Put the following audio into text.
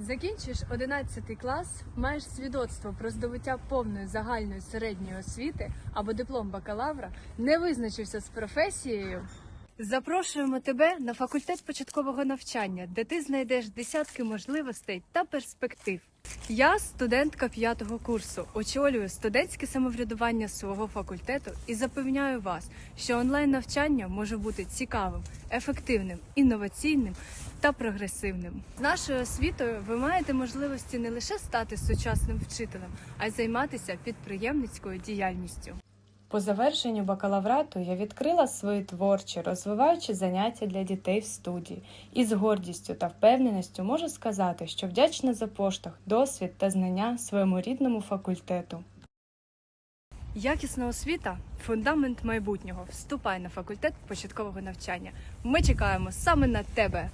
Закінчиш 11 клас, маєш свідоцтво про здобуття повної загальної середньої освіти або диплом бакалавра, не визначився з професією. Запрошуємо тебе на факультет початкового навчання, де ти знайдеш десятки можливостей та перспектив. Я студентка п'ятого курсу, очолюю студентське самоврядування свого факультету і запевняю вас, що онлайн навчання може бути цікавим, ефективним, інноваційним та прогресивним. З нашою освітою ви маєте можливості не лише стати сучасним вчителем, а й займатися підприємницькою діяльністю. По завершенню бакалаврату я відкрила свої творчі, розвиваючі заняття для дітей в студії, і з гордістю та впевненістю можу сказати, що вдячна за поштовх, досвід та знання своєму рідному факультету. Якісна освіта фундамент майбутнього. Вступай на факультет початкового навчання. Ми чекаємо саме на тебе.